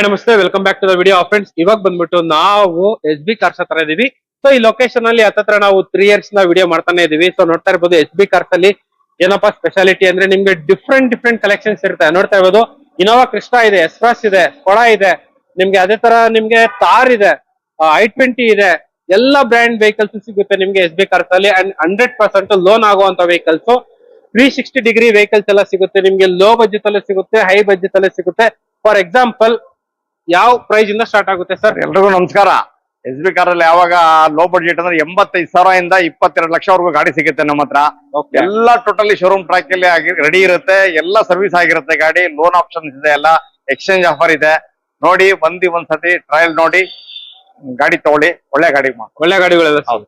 Hi ನಮಸ್ತೆ welcome back to the video friends ಇವಾಗ ಬಂದ್ಬಿಟ್ಟು ನಾವು ಎಸ್ ಬಿ ಕಾರ್ಸ್ ಹತ್ರ ಇದೀವಿ. ಸೊ ಈ ಲೊಕೇಶನ್ ಅಲ್ಲಿ ಹತ್ರ ನಾವು ತ್ರೀ ಇಯರ್ಸ್ನ ವಿಡಿಯೋ ಮಾಡ್ತಾನೆ ಇದೀವಿ. ಸೊ ನೋಡ್ತಾ ಇರ್ಬೋದು ಎಸ್ ಬಿ ಕಾರ್ಸ್ ಅಲ್ಲಿ ಏನಪ್ಪಾ ಸ್ಪೆಷಾಲಿಟಿ ಅಂದ್ರೆ ನಿಮ್ಗೆ ಡಿಫ್ರೆಂಟ್ ಡಿಫ್ರೆಂಟ್ ಕಲೆಕ್ಷನ್ಸ್ ಇರುತ್ತೆ. ನೋಡ್ತಾ ಇರ್ಬೋದು ಇನೋವಾ ಕ್ರಿಸ್ಟಾ ಇದೆ ಎಸ್ಪ್ರಾಸ್ ಇದೆ ಕೊಳ ಇದೆ, ನಿಮ್ಗೆ ಅದೇ ತರ ನಿಮ್ಗೆ ತಾರ್ ಇದೆ ಐ ಟ್ವೆಂಟಿ ಇದೆ. ಎಲ್ಲ ಬ್ರ್ಯಾಂಡ್ ವೆಹಿಕಲ್ಸ್ ಸಿಗುತ್ತೆ ನಿಮ್ಗೆ ಎಸ್ ಬಿ ಕಾರ್ಸ್ ಅಲ್ಲಿ. ಅಂಡ್ ಹಂಡ್ರೆಡ್ ಪರ್ಸೆಂಟ್ ಲೋನ್ ಆಗುವಂತ vehicles three sixty degree vehicles ಎಲ್ಲ ಸಿಗುತ್ತೆ. ನಿಮ್ಗೆ ಲೋ ಬಜೆಟ್ ಅಲ್ಲೇ ಸಿಗುತ್ತೆ ಹೈ ಬಜೆಟ್ ಅಲ್ಲೇ ಸಿಗುತ್ತೆ. ಫಾರ್ ಎಕ್ಸಾಂಪಲ್ ಯಾವ ಪ್ರೈಸ್ ಇಂದ ಸ್ಟಾರ್ಟ್ ಆಗುತ್ತೆ ಸರ್ ಎಲ್ರಿಗೂ ನಮಸ್ಕಾರ. ಎಸ್ ಬಿ ಕಾರ್ ಅಲ್ಲಿ ಯಾವಾಗ ಲೋ ಬಡ್ಜೆಟ್ ಅಂದ್ರೆ ಎಂಬತ್ತೈದು ಸಾವಿರ ಇಂದ ಇಪ್ಪತ್ತೆರಡು ಲಕ್ಷವರೆಗೂ ಗಾಡಿ ಸಿಗುತ್ತೆ ನಮ್ಮ ಹತ್ರ. ಎಲ್ಲ ಟೋಟಲಿ ಶೋರೂಮ್ ಟ್ರ್ಯಾಕ್ ಅಲ್ಲಿ ರೆಡಿ ಇರುತ್ತೆ. ಎಲ್ಲ ಸರ್ವಿಸ್ ಆಗಿರುತ್ತೆ ಗಾಡಿ. ಲೋನ್ ಆಪ್ಷನ್ಸ್ ಇದೆ ಎಲ್ಲ. ಎಕ್ಸ್ಚೇಂಜ್ ಆಫರ್ ಇದೆ. ನೋಡಿ ಬಂದಿ ಒಂದ್ಸತಿ ಟ್ರಯಲ್ ನೋಡಿ. ಗಾಡಿ ತಗೊಳ್ಳಿ. ಒಳ್ಳೆ ಗಾಡಿ ಮಾಡಿ. ಒಳ್ಳೆ ಗಾಡಿಗಳೆಲ್ಲ ಹೌದು.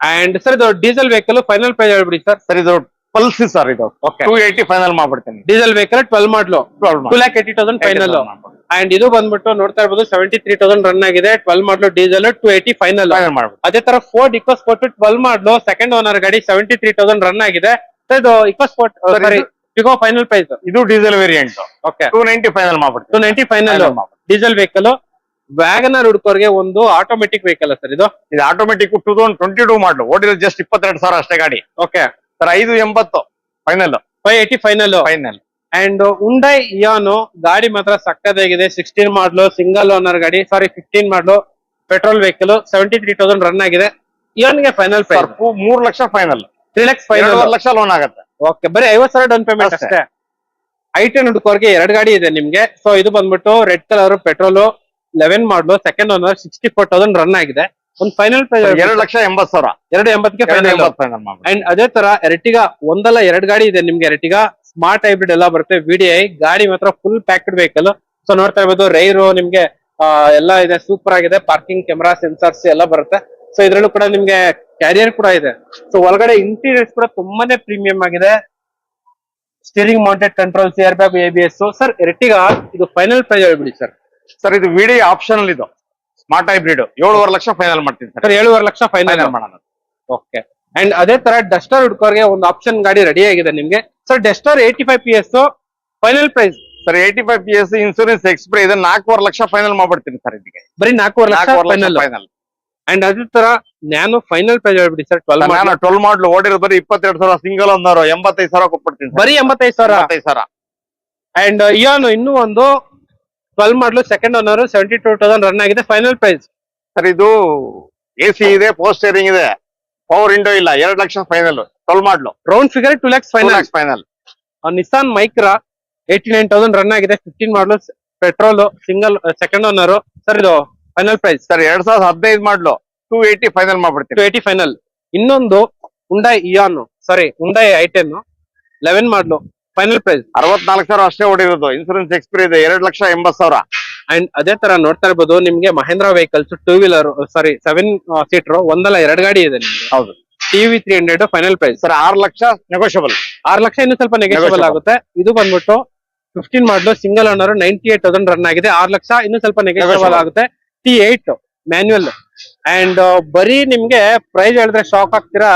ಅಂಡ್ ಸರ್ ಇದು ಡೀಸೆಲ್ ವೆಹಿಕಲ್ ಫೈನಲ್ ಪ್ರೈಸ್ ಹೇಳ್ಬಿಡಿ ಸರ್ ಸರ್ ಇದು ಪಲ್ಸ್ ಸರ್ ಇದು. ಟೂ ಏಯ್ಟಿ ಫೈನಲ್ ಮಾಡ್ಬಿಡ್ತೀನಿ. Diesel vehicle twelve model 12 two lakh eighty thousand final and ಇದು ಬಂದ್ಬಿಟ್ಟು ನೋಡ್ತಾ ಇರ್ಬೋದು ಸೆವೆಂಟಿ ತ್ರೀ ತೌಸಂಡ್ ರನ್ ಆಗಿದೆ twelve model diesel two eighty final ಅದೇ ತರ ಫೋರ್ ಇಕ್ವಸ್ ಕೊಟ್ಟು ಟ್ವೆಲ್ ಮಾಡ್ಲು ಸೆಕೆಂಡ್ ಓನರ್ ಗಾಡಿ ಸೆವೆಂಟಿ ತ್ರೀ ತೌಸಂಡ್ ರನ್ ಆಗಿದೆ ಇದು ಇಕೋ ಸ್ಪೋರ್ಟ್ Sir, ಸಾರಿ ಇದು- ಫೈನಲ್ ಪ್ರೈಸ್ ಇದು diesel variant okay two ninety final ಮಾಡ್ಬಿಟ್ಟು. Two ninety final diesel vehicle WagonR ಹುಡುಕೋರ್ಗೆ ಒಂದು ಆಟೋಮೆಟಿಕ್ ವೆಹಿಕಲ್ ಸರ್ ಇದು. ಇದು automatic two thousand twenty two model ಓಡಿರೋ just ಇಪ್ಪತ್ತೆರಡು ಸಾವಿರ ಅಷ್ಟೇ ಗಾಡಿ. ಓಕೆ ಸರ್ ಐದು ಎಂಬತ್ತು. Final five eighty final final and Hyundai Eon ಗಾಡಿ ಮಾತ್ರ ಸಕ್ಕದಾಗಿದೆ ಸಿಕ್ಸ್ಟೀನ್ ಮಾಡ್ಲು ಸಿಂಗಲ್ ಓನರ್ ಗಾಡಿ sorry fifteen model petrol vehicle seventy three thousand run ಆಗಿದೆ ಇಯಾನ್ಗೆ ಫೈನಲ್ ಪ್ರೈಸ್ ಮೂರ್ lakh final three lakhs final lakh loan ಆಗುತ್ತೆ. ಓಕೆ ಬರೀ ಐವತ್ ಸಾವಿರ ಡೌನ್ ಪೇಮೆಂಟ್ ಅಷ್ಟೇ. ಐ ಟೆನ್ ಹುಡುಕೋರ್ಗೆ ಎರಡು ಗಾಡಿ ಇದೆ ನಿಮ್ಗೆ. ಸೊ ಇದು ಬಂದ್ಬಿಟ್ಟು red colour petrol eleven model second owner sixty four thousand run ಆಗಿದೆ. ಒಂದ್ ಫೈನಲ್ ಪ್ರೈಸ್ ಎರಡು ಲಕ್ಷ ಎಂಬತ್ ಸಾವಿರ. ಎರಡು ಫೈನಲ್ ಫೈನಲ್ ಅಂಡ್ ಅದೇ ತರ ಎರಟಿಗ ಒಂದಲ್ಲ ಎರಡು ಗಾಡಿ ಇದೆ ನಿಮ್ಗೆ ಎರ್ಟಿಗಾ ಸ್ಮಾರ್ಟ್ ಹೈಬ್ರಿಡ್ ಎಲ್ಲ ಬರುತ್ತೆ. ವಿಡಿಐ ಗಾಡಿ ಮಾತ್ರ ಫುಲ್ ಪ್ಯಾಕ್ಡ್ ವೆಹಿಕಲ್ ಸೊ ನೋಡ್ತಾ ಇರ್ಬೋದು ರೈರು ನಿಮ್ಗೆ ಎಲ್ಲ ಇದೆ ಸೂಪರ್ ಆಗಿದೆ. ಪಾರ್ಕಿಂಗ್ ಕ್ಯಾಮ್ರಾ ಸೆನ್ಸರ್ಸ್ ಎಲ್ಲ ಬರುತ್ತೆ. ಸೊ ಇದ್ರಲ್ಲೂ ಕೂಡ ನಿಮ್ಗೆ ಕ್ಯಾರಿಯರ್ ಕೂಡ ಇದೆ. ಸೊ ಒಳಗಡೆ ಇಂಟೀರಿಯರ್ಸ್ ಕೂಡ ತುಂಬಾನೇ ಪ್ರೀಮಿಯಂ ಆಗಿದೆ. Steering mounted controls airbag A B S sir Ertiga ಇದು ಫೈನಲ್ ಪ್ರೈಸ್ ಹೇಳ್ಬಿಡಿ ಸರ್ ಸರ್ ಇದು ವಿಡಿ ಆಪ್ಷನ್ ಇದು. ಸ್ಮಾರ್ಟ್ ಹೈಬ್ರಿಡ್ ಏಳುವರೆ ಲಕ್ಷ ಫೈನಲ್ ಮಾಡ್ತೀನಿ ಸರ್ ಏಳುವರೆ ಲಕ್ಷ ಫೈನಲ್ ಮಾಡೋಣ. ಓಕೆ ಅಂಡ್ ಅದೇ ತರ ಡಸ್ಟರ್ ಹುಡ್ಕೋರ್ಗೆ ಒಂದು ಆಪ್ಷನ್ ಗಾಡಿ ರೆಡಿ ಆಗಿದೆ ನಿಮ್ಗೆ. Sir Duster eighty five P S final price sir eighty five P S insurance expiry ಇದೆ ನಾಲ್ಕೂವರೆ ಲಕ್ಷ ಫೈನಲ್ ಮಾಡ್ಬಿಡ್ತೀನಿ ಸರ್ ಇದಕ್ಕೆ ಬರೀ ನಾಲ್ಕೂವರೆ ಲಕ್ಷ ಫೈನಲ್ ಫೈನಲ್ ಅಂಡ್ ಅದೇ ತರ ನಾನು ಫೈನಲ್ ಪ್ರೈಸ್ ಹೇಳ್ಬಿಡಿ ಸರ್ ಟ್ವೆಲ್ ನಾನು ಟ್ವೆಲ್ ಮಾಡ್ಲು ಓಡಿರೋದು ಬರೀ ಇಪ್ಪತ್ತೆರಡು ಸಾವಿರ ಸಿಂಗಲ್ ಒಂದವರು ಎಂಬತ್ತೈದು ಸಾವಿರ ಕೊಟ್ಬಿಡ್ತೀನಿ ಬರೀ ಎಂಬತ್ತೈದು ಸಾವಿರ? ಎಂಬತ್ತೈದು ಸಾವಿರ. ಅಂಡ್ ಇಯಾನು ಇನ್ನೂ ಒಂದು twelve model second owner seventy two thousand run ಆಗಿದೆ ಫೈನಲ್ ಪ್ರೈಸ್ ಸರ್ ಇದು ಎ ಸಿ ಇದೆ ಪೋಸ್ಟ್ ಸ್ಟೇರಿಂಗ್ ಇದೆ. ಪವರ್ ವಿಂಡೋ ಇಲ್ಲ ಎರಡು lakh final twelve model round figure two lakhs final final Nissan Micra eighty nine thousand run ಆಗಿದೆ. Fifteen model petrol single second owner sir ಇದು final price sir ಎರಡ್ ಸಾವಿರದ ಹದಿನೈದು model two eighty final two ಮಾಡ್ಬಿಡ್ತೀನಿ eighty final ಇನ್ನೊಂದು Hyundai Eon sorry Hyundai ten eleven model final price ಅರವತ್ನಾಲ್ಕು ಸಾವಿರ ಅಷ್ಟೇ ಓಡಿರೋದು. ಇನ್ಸೂರೆನ್ಸ್ ಎಕ್ಸ್ಪ್ರಿ ಇದೆ. ಎರಡು ಲಕ್ಷ ಎಂಬತ್ತು ಸಾವಿರ. ಅಂಡ್ ಅದೇ ತರ ನೋಡ್ತಾ ಇರ್ಬೋದು ನಿಮ್ಗೆ Mahindra vehicles two wheeler sorry seven seater ಒಂದಲ್ಲ ಎರಡು ಗಾಡಿ ಇದೆ ನಿಮ್ಗೆ. ಹೌದು. TV three hundred final price sir ಆರು ಲಕ್ಷ ನೆಗೋಷಿಯಬಲ್ ಆರು ಲಕ್ಷ ಇನ್ನು ಸ್ವಲ್ಪ ನೆಗೋಷಿಯಬಲ್ ಆಗುತ್ತೆ. ಇದು ಬಂದ್ಬಿಟ್ಟು fifteen model single owner ninety eight thousand run ಆಗಿದೆ. ಆರು ಲಕ್ಷ ಇನ್ನು ಸ್ವಲ್ಪ ನೆಗೋಷಿಯಬಲ್ ಆಗುತ್ತೆ. ಟಿ ಏಟ್ ಮ್ಯಾನ್ಯುಯಲ್ ಅಂಡ್ ಬರೀ ನಿಮ್ಗೆ ಪ್ರೈಸ್ ಹೇಳಿದ್ರೆ ಶಾಕ್ ಆಗ್ತೀರಾ?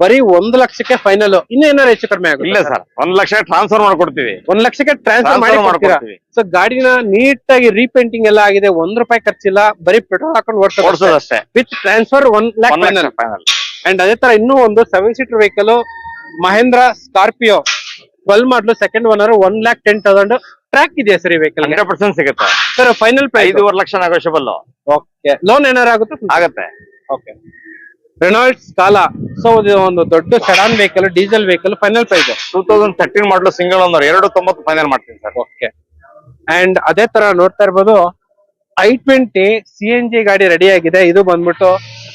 ಬರೀ ಒಂದ್ ಲಕ್ಷಕ್ಕೆ ಫೈನಲ್ ಇನ್ನು ಏನಾರು ಹೆಚ್ಚು ಕಡಿಮೆ ಇಲ್ಲ ಆಗುತ್ತೆ ಸರ್ ಒಂದ್ ಲಕ್ಷ ಟ್ರಾನ್ಸ್ಫರ್ ಮಾಡ್ಕೊಡ್ತೀವಿ. ಒಂದ್ ಲಕ್ಷಕ್ಕೆ ಟ್ರಾನ್ಸ್ಫರ್ ಮಾಡಿ ಮಾಡ್ಕೊಡ್ತೀವಿ. ಸೊ ಗಾಡಿನ ನೀಟಾಗಿ ರೀಪೇಂಟಿಂಗ್ ಎಲ್ಲ ಆಗಿದೆ. ಒಂದ್ ರೂಪಾಯಿ ಖರ್ಚಿಲ್ಲ. ಬರೀ ಪೆಟ್ರೋಲ್ ಹಾಕೊಂಡು ಓಡಿಸೋದು ಅಷ್ಟೇ with transfer one lakh final and ಅದೇ ತರ ಇನ್ನೂ ಒಂದು seven seater vehicle Mahindra Scorpio twelve model second owner one lakh ten thousand track ಇದೆಯಾ ಸರ್ ಈ ವೆಹಿಕಲ್ ಹಂಡ್ರೆಡ್ ಪರ್ಸೆಂಟ್ ಸಿಗುತ್ತೆ. ಸರ್ ಫೈನಲ್ ಪ್ರೈಸ್ ಐದೂವರೆ ಲಕ್ಷ ನೆಗೋಷಿಯಬಲ್ ಓಕೆ ಲೋನ್ ಏನಾರು ಆಗುತ್ತೆ ಆಗುತ್ತೆ. ಓಕೆ ರೆನಾಲ್ಡ್ಸ್ ಸ್ಕಾಲಾ ಸೊ ಇದು ಒಂದು ದೊಡ್ಡ sedan vehicle diesel vehicle final price two thousand thirteen model single owner ಎರಡು ತೊಂಬತ್ತು ಫೈನಲ್ ಮಾಡ್ತೀನಿ ಸರ್ ಓಕೆ ಅಂಡ್ ಅದೇ ತರ ನೋಡ್ತಾ ಇರ್ಬೋದು I twenty C N G ಗಾಡಿ ರೆಡಿ ಆಗಿದೆ. ಇದು ಬಂದ್ಬಿಟ್ಟು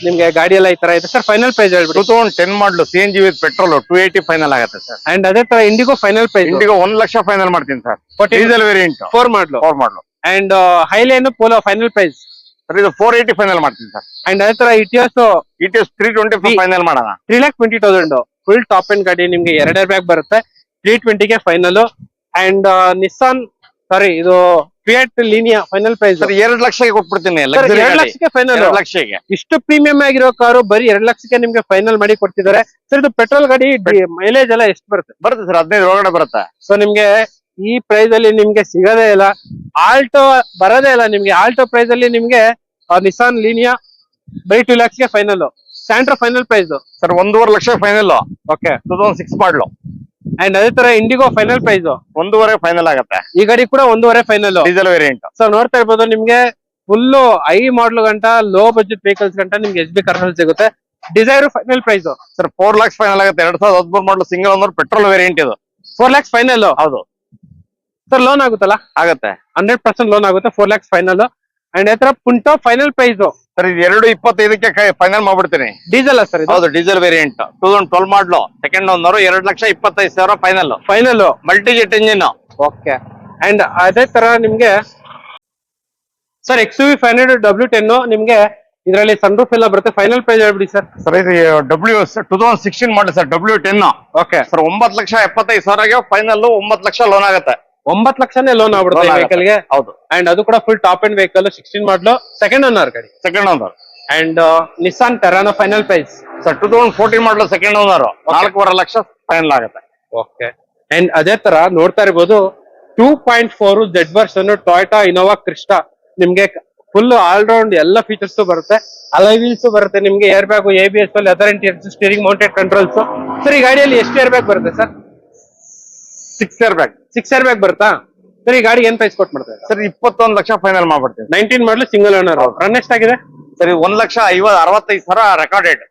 ನಿಮ್ಗೆ ಗಾಡಿ ಎಲ್ಲ ಈ ತರ ಇದೆ sir final price two thousand ten model C N G with petrol two eighty final ಆಗುತ್ತೆ ಸರ್ ಅಂಡ್ ಅದೇ ತರ ಇಂಡಿಗೋ ಫೈನಲ್ ಪ್ರೈಸ್ ಇಂಡಿಗೋ ಒಂದ್ ಲಕ್ಷ ಫೈನಲ್ ಮಾಡ್ತೀನಿ sir diesel variant four model. Four model. And Highline Polo final price sir ಇದು four eighty final ಮಾಡ್ತೀನಿ sir and ಅದೇ ತರ it's it is three twenty five final ಮಾಡೋಣ. Three lakh twenty thousand full top and ಗಾಡಿ ನಿಮ್ಗೆ ಎರಡೆರಡು bag ಬರುತ್ತೆ. Three ಟ್ವೆಂಟಿಗೆ ಫೈನಲ್ ಅಂಡ್ ನಿಸ್ಸಾನ್ ಸಾರಿ ಇದು ಫಿಯಟ್ ಲೀನಿಯಾ ಫೈನಲ್ ಪ್ರೈಸ್ ಎರಡು ಲಕ್ಷಕ್ಕೆ ಕೊಟ್ಬಿಡ್ತೀನಿ ಎರಡು ಲಕ್ಷಕ್ಕೆ ಫೈನಲ್ ಲಕ್ಷಕ್ಕೆ. ಇಷ್ಟು ಪ್ರೀಮಿಯಂ ಆಗಿರೋ ಕಾರು ಬರೀ ಎರಡ್ ಲಕ್ಷಕ್ಕೆ ನಿಮ್ಗೆ ಫೈನಲ್ ಮಾಡಿ ಕೊಡ್ತಿದ್ದಾರೆ. ಸರ್ ಇದು ಪೆಟ್ರೋಲ್ ಗಾಡಿ ಮೈಲೇಜ್ ಎಲ್ಲ ಎಷ್ಟು ಬರುತ್ತೆ? ಬರುತ್ತೆ ಸರ್ ಹದಿನೈದು ಒಳಗಡೆ ಬರುತ್ತೆ. ಸೊ ನಿಮ್ಗೆ ಈ ಪ್ರೈಸ್ ಅಲ್ಲಿ ನಿಮ್ಗೆ ಸಿಗೋದೇ ಇಲ್ಲ. ಆಲ್ಟೋ ಬರೋದೇ ಇಲ್ಲ ನಿಮ್ಗೆ. ಆಲ್ಟೋ ಪ್ರೈಸ್ ಅಲ್ಲಿ ನಿಮ್ಗೆ ನಿಸಾನ್ ಲೀನಿಯಾ ಬರೀ two ಲ್ಯಾಕ್ಸ್ಗೆ final Santro final price sir ಒಂದೂವರೆ lakh final okay two thousand six model and ಅದೇ ತರ ಇಂಡಿಗೋ ಫೈನಲ್ ಪ್ರೈಸ್ ಒಂದೂವರೆ ಫೈನಲ್ ಆಗುತ್ತೆ. ಈ ಗಾಡಿ ಕೂಡ ಒಂದೂವರೆ ಫೈನಲ್ ಡೀಸೆಲ್ ವೇರಿಯಂಟ್ ಸೊ ನೋಡ್ತಾ ಇರ್ಬೋದು ನಿಮ್ಗೆ ಫುಲ್ ಐ ಮಾಡಲ್ ಗಂಟ ಲೋ ಬಜೆಟ್ ವೆಹಿಕಲ್ಸ್ ಗಂಟ ನಿಮ್ಗೆ ಎಸ್ ಬಿ ಕಾರ್ನಲ್ಲಿ ಸಿಗುತ್ತೆ. Dzire final price sir four lakhs final ಆಗುತ್ತೆ. ಎರಡ್ ಸಾವಿರದ ಹದಿಮೂರು ಮಾಡಲ್ ಸಿಂಗಲ್ ಅಂದ್ರೆ ಪೆಟ್ರೋಲ್ ವೇರಿಯಂಟ್ ಇದು. ಫೋರ್ ಲ್ಯಾಕ್ಸ್ ಫೈನಲ್ ಹೌದು. ಸರ್ ಲೋನ್ ಆಗುತ್ತಲ್ಲ? ಆಗುತ್ತೆ. ಹಂಡ್ರೆಡ್ ಪರ್ಸೆಂಟ್ ಲೋನ್ ಆಗುತ್ತೆ. ಫೋರ್ ಲ್ಯಾಕ್ಸ್ ಫೈನಲ್ ಅಂಡ್ ಈ ತರ ಪುಂಟೋ ಫೈನಲ್ ಪ್ರೈಸ್ ಸರ್ ಇದು ಎರಡು ಇಪ್ಪತ್ತೈದಕ್ಕೆ ಫೈನಲ್ ಮಾಡ್ಬಿಡ್ತೀನಿ. ಡೀಸೆಲ್ ಸರ್ ಇದು? ಹೌದು diesel variant two thousand twelve model. Second owner ಎರಡು ಲಕ್ಷ ಇಪ್ಪತ್ತೈದು ಸಾವಿರ final final multi jet engine okay and ಅದೇ ತರ ನಿಮ್ಗೆ sir X V five hundred W ten ನಿಮ್ಗೆ ಇದರಲ್ಲಿ ಸನ್ ರೂಫ್ ಎಲ್ಲ ಬರುತ್ತೆ. ಫೈನಲ್ ಪ್ರೈಸ್ ಹೇಳ್ಬಿಡಿ ಸರ್. ಸರ್ ಇದು ಡಬ್ಲ್ಯೂ ಟೂ ತೌಸಂಡ್ ಸಿಕ್ಸ್ಟೀನ್ ಮಾಡಿ sir W ten okay sir ಒಂಬತ್ತು ಲಕ್ಷ ಎಪ್ಪತ್ತೈದು ಸಾವಿರಗೆ ಫೈನಲ್ ಒಂಬತ್ತು ಲಕ್ಷ ಲೋನ್ ಆಗುತ್ತೆ. ಒಂಬತ್ತು ಲಕ್ಷನೇ ಲೋನ್ ಆಗ್ಬಿಡುತ್ತೆ Loan ವೆಹಿಕಲ್ಗೆ. ಹೌದು. ಅಂಡ್ ಅದು ಕೂಡ full top and vehicle sixteen model second owner ಗಾಡಿ. Second owner and Nissan Terrano final price sir two thousand fourteen model second owner ನಾಲ್ಕೂವರೆ ಲಕ್ಷ ಫೈನಲ್ ಆಗುತ್ತೆ. ಓಕೆ ಅಂಡ್ ಅದೇ ತರ ನೋಡ್ತಾ ಇರ್ಬೋದು two point four Z version Toyota Innova Crysta ನಿಮ್ಗೆ full all round ಎಲ್ಲ features ಬರುತ್ತೆ. ಅಲೈ ವೀಲ್ಸ್ ಬರುತ್ತೆ ನಿಮ್ಗೆ air bag A B S leather interior steering mounted controls sir ಈ ಗಾಡಿಯಲ್ಲಿ ಎಷ್ಟು ಏರ್ ಬ್ಯಾಗ್ ಬರುತ್ತೆ sir six bag back six air bag ಬರುತ್ತಾ? ಸರ್ ಈ ಗಾಡಿ ಏನ್ ಪ್ರೈಸ್ ಕೊಟ್ಟು ಮಾಡ್ತಾರೆ? ಸರ್ ಇಪ್ಪತ್ತೊಂದು lakh final ಮಾಡ್ಬಿಡ್ತೀವಿ. Nineteen model single owner run ಎಷ್ಟಾಗಿದೆ ಸರಿ ಒಂದ್ ಲಕ್ಷ ಐವತ್ ಅರವತ್ತೈದು ಸಾವಿರ recorded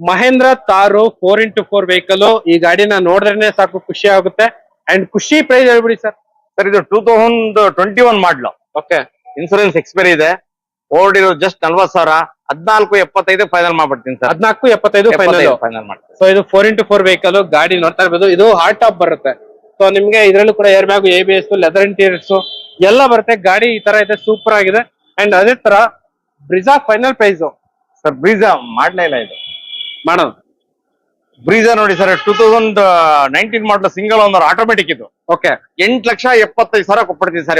Mahindra Thar four into four vehicle ಈ ಗಾಡಿನ ನೋಡಿದ್ರೆ ಸಾಕು ಖುಷಿ ಆಗುತ್ತೆ. ಅಂಡ್ ಖುಷಿ ಪ್ರೈಸ್ ಹೇಳ್ಬಿಡಿ ಸರ್ ಸರ್ ಇದು two thousand twenty one model okay insurance expiry ಇದೆ. ಓಡಿರೋ ಜಸ್ಟ್ ನಲ್ವತ್ ಸಾವಿರ. ಹದಿನಾಲ್ಕು ಎಪ್ಪತ್ತೈದು ಫೈನಲ್ ಮಾಡ್ಬಿಡ್ತೀನಿ ಸರ್ ಹದಿನಾಲ್ಕು ಎಪ್ಪತ್ತೈದು ಫೈನಲ್ ಫೈನಲ್ ಮಾಡ್ತೀನಿ. ಸೊ ಇದು ಫೋರ್ ಇಂಟು ಫೋರ್ ವೆಹಿಕಲ್ ಗಾಡಿ ನೋಡ್ತಾ ಇರ್ಬೋದು. ಇದು ಹಾರ್ಟ್ ಟಾಪ್ ಬರುತ್ತೆ. ಸೊ ನಿಮ್ಗೆ ಇದರಲ್ಲೂ ಕೂಡ air bag A B S leather interiors ಎಲ್ಲ ಬರುತ್ತೆ. ಗಾಡಿ ಈ ತರ ಇದೆ ಸೂಪರ್ ಆಗಿದೆ. ಅಂಡ್ ಅದೇ ತರ Brezza final price sir Brezza ಮಾಡ್ಲೇ ಇಲ್ಲ ಇದು. ಮಾಡೋದು? ಬ್ರೀಜಾ ನೋಡಿ sir two thousand nineteen model single owner automatic ಇದು. ಓಕೆ ಎಂಟ್ ಲಕ್ಷ ಎಪ್ಪತ್ತೈದು ಸಾವಿರ ಕೊಟ್ಬಿಡ್ತೀನಿ ಸರ್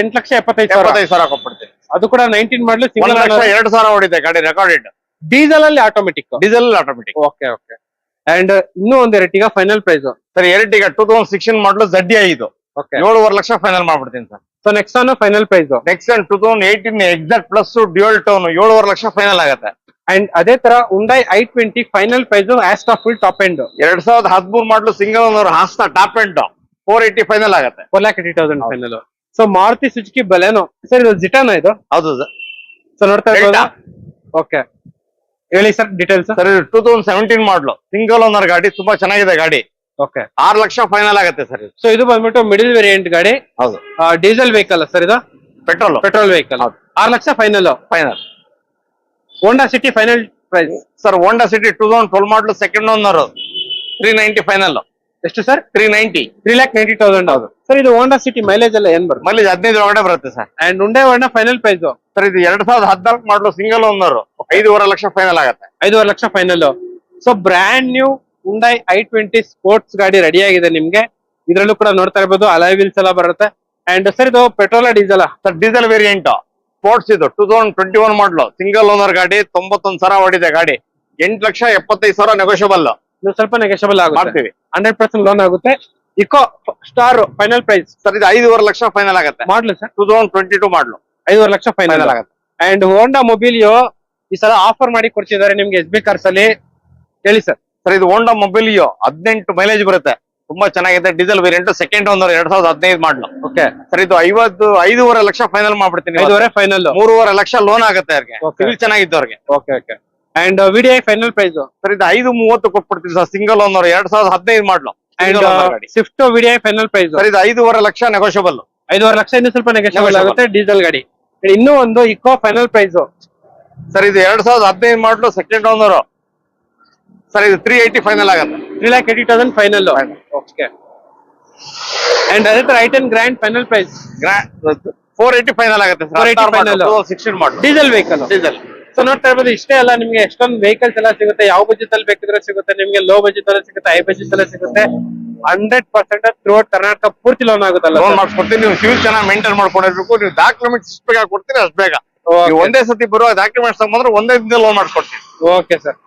ಎಂಟು ಲಕ್ಷ ಎಪ್ಪತ್ತೈದು ಸಾವಿರ. ಎಪ್ಪತ್ತೈದು ಸಾವಿರ ಕೊಟ್ಬಿಡ್ತೀನಿ ಅದು ಕೂಡ ನೈನ್ಟೀನ್ ಮಾಡಲ್ ಸಿಂಗಲ್ ಲಕ್ಷ ಎರಡು ಸಾವಿರ ಹೊಡಿದೆ ಗಾಡಿ ರೆಕಾರ್ಡೆಡ್ ಡೀಸೆಲ್ ಅಲ್ಲಿ automatic diesel automatic okay okay and ಇನ್ನೂ ಎರಡು Ertiga final price sir Ertiga two thousand sixteen model ZDi ಐದು ಏಳುವರೆ ಲಕ್ಷ ಫೈನಲ್ ಮಾಡ್ಬಿಡ್ತೀನಿ sir. So next on final price next two thousand eighteen exact plus dual tone ಏಳುವರೆ lakh final ಆಗುತ್ತೆ. And ಅದೇ ತರ Hyundai I twenty final price Asta full top end ಎರಡ್ ಸಾವಿರದ ಹದಿಮೂರು model single Asta top end four eighty final ಆಗುತ್ತೆ. Four lakh eighty thousand final so Maruti Suzuki Baleno sir ಇದು ಜಿಟಾನ ಇದು? ಹೌದು ಸರ್. ಸೊ ನೋಡ್ತಾ ಓಕೆ ಹೇಳಿ ಸರ್ ಡೀಟೇಲ್ಸ್ ಸರ್ ಇದು two thousand seventeen model single owner ಗಾಡಿ ತುಂಬಾ ಚೆನ್ನಾಗಿದೆ ಗಾಡಿ. ಓಕೆ ಆರು ಲಕ್ಷ ಫೈನಲ್ ಆಗುತ್ತೆ ಸರ್ ಇದು. ಸೊ ಇದು ಬಂದ್ಬಿಟ್ಟು ಮಿಡಿಲ್ ವೇರಿಯಂಟ್ ಗಾಡಿ. ಹೌದು. ಡೀಸೆಲ್ ವೆಹಿಕಲ್ ಸರ್ ಇದು? ಪೆಟ್ರೋಲ್ ಪೆಟ್ರೋಲ್ ವೆಹಿಕಲ್ ಹೌದು. ಆರು lakh final final Honda City final price sir Honda City two thousand twelve model second owner three ninety final ಎಷ್ಟು sir? Three ninety three lakh ninety thousand ಹೌದು. Sir ಇದು Honda City mileage ಎಲ್ಲ ಏನ್ ಬರುತ್ತೆ? Mileage ಹದಿನೈದು ಒಳಗಡೆ ಬರುತ್ತೆ sir. And ಉಂಡೆ ವರ್ಣ ಫೈನಲ್ ಪ್ರೈಸ್ ಸರ್ ಇದು ಎರಡ್ ಸಾವಿರದ ಹದಿನಾಲ್ಕು ಮಾಡಲು ಸಿಂಗಲ್ ಓನರ್ ಐದೂವರೆ ಲಕ್ಷ ಫೈನಲ್ ಆಗುತ್ತೆ. ಐದೂವರೆ lakh final so brand new Hyundai I twenty sports ಗಾಡಿ ರೆಡಿ ಆಗಿದೆ ನಿಮ್ಗೆ. ಇದ್ರಲ್ಲೂ ಕೂಡ ನೋಡ್ತಾ ಇರ್ಬೋದು ಅಲೈ ವೀಲ್ಸ್ ಎಲ್ಲ ಬರುತ್ತೆ. ಅಂಡ್ ಸರ್ ಇದು petrol diesel sir diesel variant sports ಇದು two thousand twenty one model single owner ಗಾಡಿ ತೊಂಬತ್ತೊಂದು ಸಾವಿರ ಓಡಿದೆ ಗಾಡಿ. ಎಂಟು ಲಕ್ಷ ಎಪ್ಪತ್ತೈದು ಸಾವಿರ ನೆಗೋಷಿಯಬಲ್ ನೀವು ಸ್ವಲ್ಪ ನೆಗೋಷಿಯಬಲ್ ಆಗುತ್ತೆ. ಮಾಡ್ತೀವಿ. ಹಂಡ್ರೆಡ್ ಪರ್ಸೆಂಟ್ ಲೋನ್ ಆಗುತ್ತೆ. Eeco star final price sir ಇದು ಐದೂವರೆ ಲಕ್ಷ ಫೈನಲ್ ಆಗುತ್ತೆ. Model sir two thousand twenty two model ಐದೂವರೆ ಲಕ್ಷ ಫೈನಲ್ ಆಗುತ್ತೆ. ಅಂಡ್ ಹೋಂಡಾ ಮೊಬಿಲಿಯೋ ಈ ಸಲ ಆಫರ್ ಮಾಡಿ ಕೊಡ್ತಿದ್ದಾರೆ ನಿಮ್ಗೆ ಎಸ್ ಬಿ ಕಾರ್ಸ್ ಅಲ್ಲಿ. ಹೇಳಿ ಸರ್ ಸರ್ ಇದು ಹೋಂಡಾ ಮೊಬೈಲಿಯೋ ಹದಿನೆಂಟು ಮೈಲೇಜ್ ಬರುತ್ತೆ. ತುಂಬಾ ಚೆನ್ನಾಗಿದೆ. ಡೀಸೆಲ್ ವೇರಿಯಂಟ್ ಸೆಕೆಂಡ್ ಓನರ್ ಎರಡ್ ಸಾವಿರದ ಹದಿನೈದು ಮಾಡಲು ಓಕೆ ಸರ್ ಇದು ಐವತ್ತು ಐದೂವರೆ ಲಕ್ಷ ಫೈನಲ್ ಮಾಡ್ಬಿಡ್ತೀನಿ. ಐದೂವರೆ ಫೈನಲ್ ಮೂರುವರೆ ಲಕ್ಷ ಲೋನ್ ಆಗುತ್ತೆ ಅವ್ರಿಗೆ. ಸಿವಿಲ್ ಚೆನ್ನಾಗಿದ್ದು ಅವ್ರಿಗೆ. Okay okay and VDI final price sir ಇದು ಐದು ಮೂವತ್ತು ಕೊಟ್ಬಿಡ್ತೀನಿ ಸರ್ ಸಿಂಗಲ್ ಓನರ್ ಎರಡ್ ಸಾವಿರದ ಹದಿನೈದು model and Swift VDI final price sir ಇದು ಐದೂವರೆ ಲಕ್ಷ ನೆಗೋಷಿಯಬಲ್ ಐದೂವರೆ ಲಕ್ಷ ಇನ್ನು ಸ್ವಲ್ಪ ನೆಗೋಷಿಯಬಲ್ ಆಗುತ್ತೆ ಡೀಸೆಲ್ ಗಾಡಿ. ಇನ್ನೂ ಒಂದು ಇಕೋ ಫೈನಲ್ ಪ್ರೈಸ್. ಸರ್ ಇದು ಎರಡ್ ಸಾವಿರದ ಹದಿನೈದು ಮಾಡಲು ಸೆಕೆಂಡ್ ಓನರ್ ಸರ್ ಇದು ತ್ರೀ ಏಯ್ಟಿ ಫೈನಲ್ ಆಗುತ್ತೆ. Three lakh eighty thousand final okay and ಅದೇ ತರ and Grand final price four eighty final ಆಗುತ್ತೆ 480 final. Sixteen model. Diesel vehicle diesel so ನೋಡ್ತಾ ಇರ್ಬೋದು ಇಷ್ಟೇ ಅಲ್ಲ ನಿಮ್ಗೆ ಎಷ್ಟೊಂದು ವೆಹಿಕಲ್ಸ್ ಎಲ್ಲ ಸಿಗುತ್ತೆ ಯಾವ ಬಜೆಟ್ ಅಲ್ಲಿ ಬೇಕಿದ್ರೆ ಸಿಗುತ್ತೆ ನಿಮ್ಗೆ ಲೋ ಬಜೆಟ್ ಅಲ್ಲಿ ಸಿಗುತ್ತೆ ಹೈ ಬಜೆಟ್ ಅಲ್ಲಿ ಸಿಗುತ್ತೆ. Hundred percent throughout Karnataka ಪೂರ್ತಿ ಲೋನ್ ಆಗುತ್ತಲ್ಲ ಲೋನ್ ಮಾಡಿಸ್ಕೊಡ್ತೀನಿ ನೀವು ಸಿವಿಲ್ ಚೆನ್ನಾಗಿ ಮೇಂಟೈನ್ ಮಾಡ್ಕೊಂಡಿರ್ಬೇಕು. ನೀವು ಡಾಕ್ಯುಮೆಂಟ್ಸ್ ಎಷ್ಟು ಬೇಗ ಕೊಡ್ತೀರಿ ಅಷ್ಟು ಬೇಗ. ನೀವು ಒಂದೇ ಸತಿ ಬರುವ ಡಾಕ್ಯುಮೆಂಟ್ಸ್ ತಗೊಂಡ್ರೆ ಒಂದೇ ದಿನ ಲೋನ್ ಮಾಡಿಸ್ಕೊಡ್ತೀನಿ. Okay sir